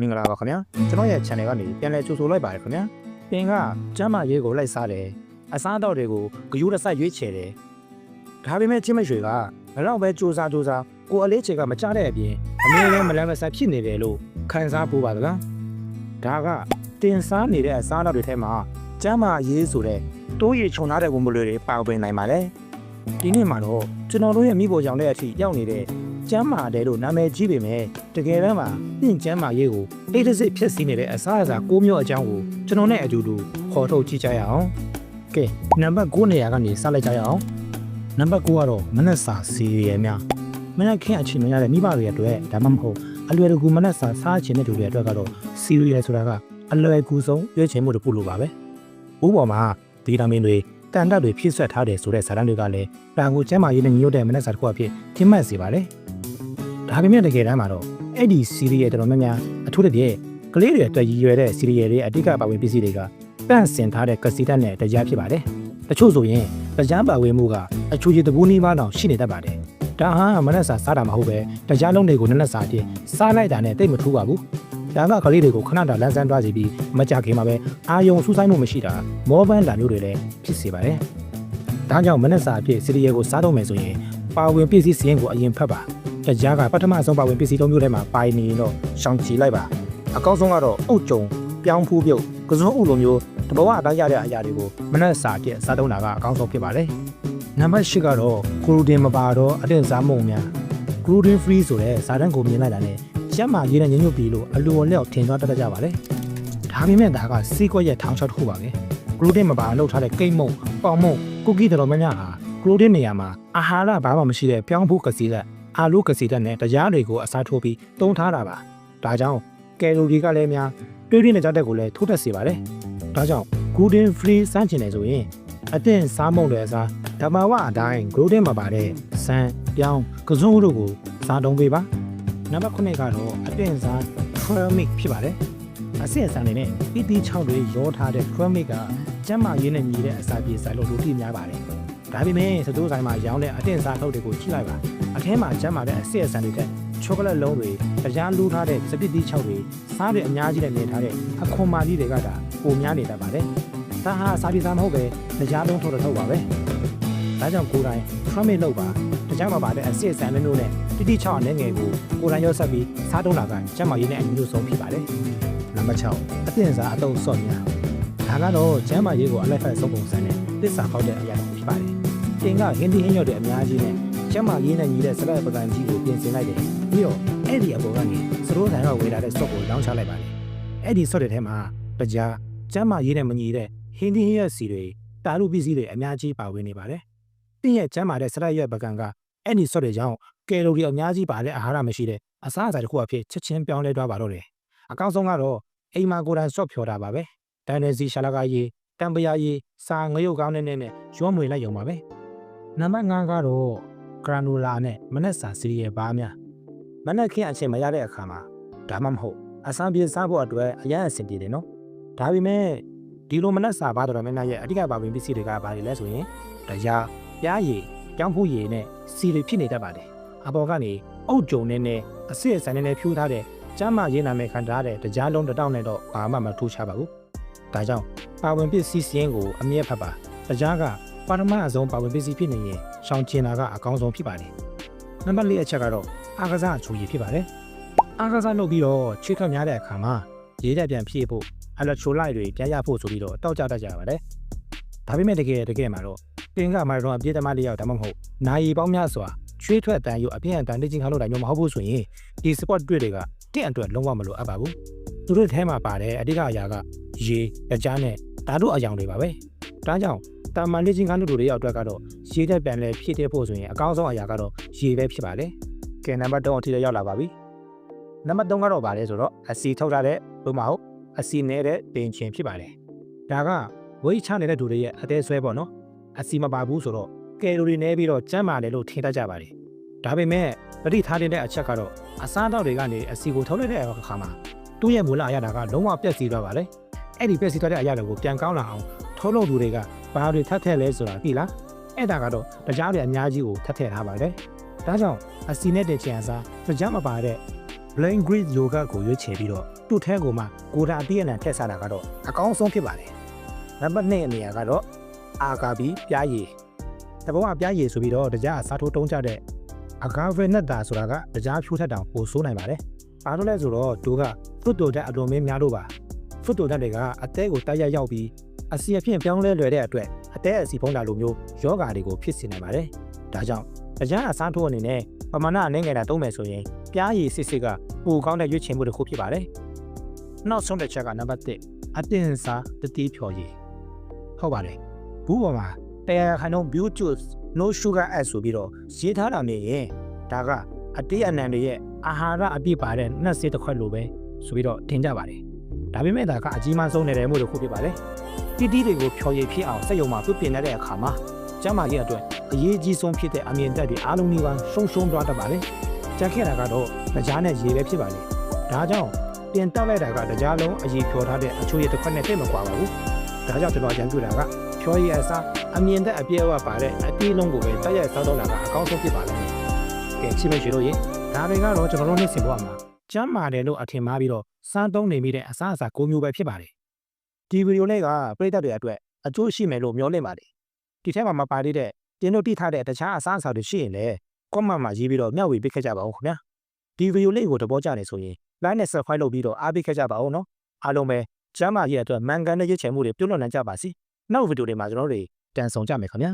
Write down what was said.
မင်္ဂလာပါခင်ဗျာကျွန်တော်ရဲ့ channel ကနေပြန်လည်ကြိုဆိုလိုက်ပါတယ်ခင်ဗျာပင်ကကျမ်းမာရေးကိုလိုက်စားတယ်အစားအသောက်တွေကိုဂယိုးတစ်စိုက်ရွေးချယ်တယ်ဒါပေမဲ့ချင်းမရွှေကဘယ်တော့ပဲစူးစားစူးစားကိုအလေးချေကမကြတဲ့အပြင်အမေလည်းမလန်းမဆန်ဖြစ်နေတယ်လို့ခံစားပူပါသလားဒါကတင်စားနေတဲ့အစားအသောက်တွေထဲမှာကျမ်းမာရေးဆိုတဲ့တိုးရီခြုံထားတဲ့ဝင်မလွေတွေပါဝင်နိုင်ပါလေဒီနေ့မှာတော့ကျွန်တော်တို့ရဲ့မိဖို့ကြောင့်တဲ့အထိရောက်နေတဲ့ ကျမ်းမာတယ်လို့နာမည်ကြီးပေမဲ့တကယ်တမ်းမှာပြင့်ကျမ်းမာရေးကိုတိတ်တဆိတ်ဖြစ်စီနေတဲ့အစားအစာ၉မျိုးအကြောင်းကိုကျွန်တော်နဲ့အတူတူခေါ်ထုတ်ကြည့်ကြရအောင်။ကဲနံပါတ်9နေရာကနေစလိုက်ကြရအောင်။နံပါတ်9ကတော့မနက်စာစီရီယယ်များမနက်ခင်းအချိန်မရတဲ့မိဘတွေအတွက်ဒါမှမဟုတ်အလွယ်တကူမနက်စာစားချင်တဲ့သူတွေအတွက်ကတော့စီရီယယ်ဆိုတာကအလွယ်ကူဆုံးရွေးချယ်မှုတစ်ခုလိုပါပဲ။ဥပမာဗီတာမင်တွေတန်တက်တွေဖြည့်ဆွတ်ထားတယ်ဆိုတဲ့ဇာတ်လမ်းတွေကလည်းတန်ကိုကျန်းမာရေးနဲ့ညီညွတ်တဲ့မနက်စာတစ်ခုအဖြစ်ထင်မှတ်စေပါတယ်။ ဒါပေမဲ့တကယ်တမ်းမှာတော့အဲ့ဒီစီရီယယ်တော်တော်များများအထူးသဖြင့်ကလေးတွေအတွက်ရည်ရွယ်တဲ့စီရီယယ်တွေအဓိကပါဝင်ပစ္စည်းတွေကတန့်စင်ထားတဲ့ကစီတက်နဲ့တရားဖြစ်ပါတယ်။တချို့ဆိုရင်တရားပါဝင်မှုကအချူကြီးတပူးနီးပါးတောင်ရှိနေတတ်ပါတယ်။ဒါဟာမနက်စာစားတာမဟုတ်ပဲတရားလုံးတွေကိုနက်နက်စာအဖြစ်စားလိုက်တာနဲ့တိတ်မထူးပါဘူး။ဒါကကလေးတွေကိုခဏတာလန်းဆန်းသွားစီပြီးမကြခင်မှာပဲအာယုံစူးစိုင်းမှုမရှိတာမောဘန်းလာမျိုးတွေလည်းဖြစ်စေပါတယ်။ဒါကြောင့်မနက်စာအဖြစ်စီရီယယ်ကိုစားတော့မယ်ဆိုရင်ပါဝင်ပစ္စည်းစရင်ကိုအရင်ဖတ်ပါ တရားကပထမဆုံးပါဝင်ပစ္စည်းသုံးမျိုးထဲမှာပိုင်နေတော့ရှောင်ကြည်လိုက်ပါအကောင်းဆုံးကတော့အုတ်ကြုံပြောင်းဖူးပြုတ်ကစုံဥလိုမျိုးတဘဝအတိုင်းရတဲ့အရာတွေကိုမနှက်စာပြည့်စားသုံးတာကအကောင်းဆုံးဖြစ်ပါတယ်နံပါတ်၈ကတော့ဂလူတင်မပါတော့အတင်စားမုံများဂလူတင် free ဆိုတဲ့ဇာတန်ကိုမြင်လိုက်တာနဲ့ကျမ်းမာရေးနဲ့ညညွတ်ပြီးလို့အလိုအလျောက်ထင်သွားတတ်ကြပါတယ်ဒါပေမဲ့ဒါကစီးကွက်ရဲ့ထောင်ချောက်တစ်ခုပါပဲဂလူတင်မပါလောက်ထားတဲ့ကိတ်မုံပေါင်မုံကုကီတော်တော်များများဟာဂလူတင်နေရာမှာအာဟာရဘာမှမရှိတဲ့ပြောင်းဖူးကစီလက် အာလူကစီတက်နဲ့တရားတွေကိုအစားထိုးပြီးတုံးထားတာပါ။ဒါကြောင့်ကယ်လိုရီကလည်းများတွေးရင်းနဲ့ကြောက်တဲ့ကိုလည်းထိုးတက်စေပါတယ်။ဒါကြောင့် gluten free စမ်းချင်တယ်ဆိုရင်အသင့်စားမုံတွေအစားဓမ္မဝအတိုင်း gluten မပါတဲ့စံပြောင်းကစုံတို့ကိုစားတုံးပေးပါ။နံပါတ်9ကတော့အသင့်စား trail mix ဖြစ်ပါတယ်။အဆင့်အစံနေနဲ့ပီတီ6တွေရောထားတဲ့ trail mix ကကျန်းမာရေးနဲ့ညီတဲ့အစာပြေဆိုင်လို့လူတိများပါတယ်။ဒါပေမဲ့စတိုးဆိုင်မှာရောင်းတဲ့အသင့်စားထုတ်တွေကိုကြည့်လိုက်ပါ အထဲမှာကျမ်းမာတဲ့အစစ်အဆန်တွေတဲ့ချောကလက်လုံးတွေတရားလူးထားတဲ့စပစ်တီး6တွေစားတွေအများကြီးနဲ့မြင်ထားတဲ့အခွန်မာကြီးတွေကဒါပုံများနေတတ်ပါတယ်။ဒါဟာစားပြီးစားမဟုတ်ပဲတရားလုံးထုတ်တော့ထုတ်ပါပဲ။ဒါကြောင့်ကိုယ်တိုင် tramit လုပ်ပါတရားမှာပါတဲ့အစစ်အဆန်မျိုးနဲ့တိတိ6အနေငယ်ကိုကိုယ်တိုင်ရောဆက်ပြီးစားတုံးတာကကျမ်းမာရေးနဲ့အညီလို့ဆုံးဖြစ်ပါတယ်။နံပါတ်6အသင်စားအတုံးစော့များဒါကတော့ကျမ်းမာရေးကိုအလိုက်ဖက်ဆုံးပုံစံနဲ့သစ္စာဖောက်တဲ့အရာတစ်ခုဖြစ်ပါတယ်။တင်ကဟင်းဒီဟင်းရွက်တွေအများကြီးနဲ့ ကျမ်းမာရေးနဲ့ညီတဲ့စလက်ပကံကြီးကိုပြင်ဆင်လိုက်တယ်ပြီးတော့အဲ့ဒီအပေါ်ကနေစရိုးတိုင်းကဝေလာတဲ့ sock ကိုလောင်းချလိုက်ပါတယ်အဲ့ဒီ sock တွေထဲမှာတရားကျမ်းမာရေးနဲ့မညီတဲ့ဟင်းဒီဟင်းရက်စီတွေတာလူပစ္စည်းတွေအများကြီးပါဝင်နေပါတယ်တင်းရဲ့ကျမ်းမာတဲ့စလက်ရွက်ပကံကအဲ့ဒီ sock တွေကြောင့်ကယ်လိုရီအများကြီးပါတဲ့အာဟာရမရှိတဲ့အစားအစာတစ်ခုအဖြစ်ချက်ချင်းပြောင်းလဲသွားပါတော့တယ်အကောင်းဆုံးကတော့အိမ်မှာကိုယ်တိုင် sock ဖြော်တာပါပဲတန်နယ်စီရှာလာကရေးတံပရာရေးစာငရုတ်ကောင်းနဲ့နဲ့ရောမွေလိုက်ရုံပါပဲနံပါတ်5ကတော့ ဂရနိုလာနဲ့မနက်စာစီရီယယ်ဘားများမနက်ခင်းအချိန်မရတဲ့အခါမှာဒါမှမဟုတ်အစမ်းပြေစားဖို့အတွက်အရန်အဆင်ပြေတယ်နော်ဒါပေမဲ့ဒီလိုမနက်စာဘားတော်များများရဲ့အဓိကပါဝင်ပစ္စည်းတွေကဘာတွေလဲဆိုရင်တရားပြားရည်ကြောင်းဖူးရည်နဲ့စီတွေဖြစ်နေတတ်ပါတယ်အပေါ်ကနေအုတ်ကြုံနဲ့နဲ့အစစ်အဆန်နဲ့နဲ့ဖြူးထားတဲ့ကျမ်းမာရေးနာမည်ခံထားတဲ့တရားလုံးတစ်တောက်နဲ့တော့ဘာမှမထူးခြားပါဘူးဒါကြောင့်ပါဝင်ပစ္စည်းစည်းကိုအမြဲဖတ်ပါတရားက ပါရမအစုံပါဝင်ပစ္စည်းဖြစ်နေရင်ရှောင်ကျင်တာကအကောင်းဆုံးဖြစ်ပါတယ်။နံပါတ်၄အချက်ကတော့အာကစားအချူရည်ဖြစ်ပါတယ်။အာကစားလုပ်ပြီးတော့ချွေးထွက်များတဲ့အခါမှာရေးတက်ပြန်ဖြည့်ဖို့အလက်ချိုလိုက်တွေပြန်ရဖို့ဆိုပြီးတော့တောက်ကြတတ်ကြပါတယ်။ဒါပေမဲ့တကယ်တကယ်မှာတော့တင်ကမာရတော့အပြည့်တမလေးရောက်ဒါမှမဟုတ်နိုင်ပေါင်းများစွာချွေးထွက်တန်ရုပ်အပြည့်အတန်နေချင်းခါလို့တာမျိုးမဟုတ်ဘူးဆိုရင်ဒီ sport တွေ့တွေကတင့်အတွက်လုံးဝမလိုအပ်ပါဘူး။သူတို့ထဲမှာပါတယ်အဓိကအရာကရေအကြားနဲ့ဓာတ်တို့အယောင်တွေပါပဲ။ဒါကြောင့် တာမန်လေးချင်းကားတို့တွေရောက်အတွက်ကတော့ရေတက်ပြန်လဲဖြည့်တဲ့ဖို့ဆိုရင်အကောင်းဆုံးအရာကတော့ရေပဲဖြစ်ပါတယ်။ကဲနံပါတ်3အထိတော့ရောက်လာပါပြီ။နံပါတ်3ကတော့ဗာလဲဆိုတော့အစီထုတ်ထားတဲ့ဘုမဟုတ်အစီနေတဲ့တင်ချင်ဖြစ်ပါတယ်။ဒါကဝိတ်ချနေတဲ့သူတွေရဲ့အသေးဆွဲပေါ့နော်။အစီမပါဘူးဆိုတော့ကယ်လိုရီနည်းပြီးတော့ကျန်းမာတယ်လို့ထင်တတ်ကြပါတယ်။ဒါပေမဲ့ပဋိထားတဲ့အချက်ကတော့အစားအသောက်တွေကနေအစီကိုထုတ်လိုက်တဲ့အခါမှာသူ့ရဲ့မူလအရာကလုံးဝပြည့်စည်သွားပါတယ်။အဲ့ဒီပြည့်စည်သွားတဲ့အရာတွေကိုပြန်ကောင်းလာအောင်ထုတ်လုပ်သူတွေက ဘာတွေထပ်ထည့်လဲဆိုတာသိလားအဲ့ဒါကတော့တရားတွေအများကြီးကိုထပ်ထည့်ထားပါတယ်ဒါကြောင့်အစီနဲ့တင်ချင်အစားတရားမပါတဲ့ Brain Grease Yogurt ကိုရွေးချယ်ပြီးတော့သူ့ထဲကိုမှကိုဒါအတိအနံထည့်စားတာကတော့အကောင်းဆုံးဖြစ်ပါတယ်နံပါတ်2အနေနဲ့ကတော့အာဂါဘီပြားရည်တဘောကပြားရည်ဆိုပြီးတော့တကြားစားထိုးတုံးကြတဲ့အာဂါဗေနက်တာဆိုတာကတကြားဖြိုးထက်တောင်ပိုဆိုးနိုင်ပါတယ်ဘာလို့လဲဆိုတော့သူကဖုတ်တိုတဲ့အလွန်မင်းများလို့ပါဖုတ်တိုတက်တွေကအသေးကိုတိုက်ရိုက်ရောက်ပြီး အစီအဖြစ်ပြောင်းလဲလွယ်တဲ့အတွက်အသေးအစီဖုံးတာလိုမျိုးယောဂါတွေကိုဖြစ်စေနိုင်ပါတယ်ဒါကြောင့်တရားအစားထိုးအနေနဲ့ပမာဏအနေငယ်တာတုံးမယ်ဆိုရင်ပြားရည်စစ်စစ်ကပိုကောင်းတဲ့ရွေးချယ်မှုတစ်ခုဖြစ်ပါတယ်နောက်ဆုံးတစ်ချက်ကနံပါတ်1အတင်စားတတိဖြော်ရည်ဟုတ်ပါတယ်ဘူးပေါ်မှာတရားခိုင်တော့ Build Juice No Sugar Add ဆိုပြီးတော့ရေးထားတာမြင်ရင်ဒါကအတေးအနံတွေရဲ့အာဟာရအပြည့်ပါတဲ့နှက်ဆေးတစ်ခွက်လိုပဲဆိုပြီးတော့ထင်ကြပါတယ် ဒါပေမဲ့ဒါကအကြီးမားဆုံးနေတဲ့မှုတစ်ခုဖြစ်ပါတယ်တီတီတွေကိုဖြော်ရည်ဖြစ်အောင်စက်ရုံမှာပြုပြင်တဲ့အခါမှာကျန်းမာရေးအတွက်အရေးကြီးဆုံးဖြစ်တဲ့အမြင်တက်တွေအားလုံးဒီပါရှုံရှုံသွားတတ်ပါလေကြက်ခဲ့တာကတော့ကြားနဲ့ရေပဲဖြစ်ပါလေဒါကြောင့်ပြင်တောက်လိုက်တာကကြားလုံးအရေးဖြော်ထားတဲ့အချိုးရည်တစ်ခွက်နဲ့တိတ်မကွာပါဘူးဒါကြောင့်ကျွန်တော်ကြံပြတာကဖြော်ရည်အစားအမြင်တက်အပြည့်အဝပါတဲ့အတီးလုံးကိုပဲတိုက်ရိုက်စားတော့တာကအကောင်းဆုံးဖြစ်ပါလိမ့်မယ်ကဲချိမရှိလို့ရေဒါတွေကတော့ကျွန်တော်တို့နေ့စဉ်ဘဝမှာ ကျမ်းမာတယ်လို့အထင်မှားပြီးတော့စမ်းသုံးနေမိတဲ့အစားအစာ၉မျိုးပဲဖြစ်ပါတယ်ဒီဗီဒီယိုလေးကပြည်သက်တွေအတွက်အကျိုးရှိမယ်လို့မျှော်လင့်ပါတယ်ဒီထဲမှာမပါသေးတဲ့တင်းတို့တိထားတဲ့တခြားအစားအစာတွေရှိရင်လည်း comment မှာရေးပြီးတော့မျှဝေပေးခဲ့ကြပါဦးခင်ဗျာဒီဗီဒီယိုလေးကိုသဘောကျနေဆိုရင် like နဲ့ subscribe လုပ်ပြီးတော့အားပေးခဲ့ကြပါဦးနော်အားလုံးပဲကျမ်းမာရေးအတွက်မှန်ကန်တဲ့ရည်ချယ်မှုတွေပြုလုပ်နိုင်ကြပါစေနောက်ဗီဒီယိုတွေမှာကျွန်တော်တို့တန်ဆောင်ကြမယ်ခင်ဗျာ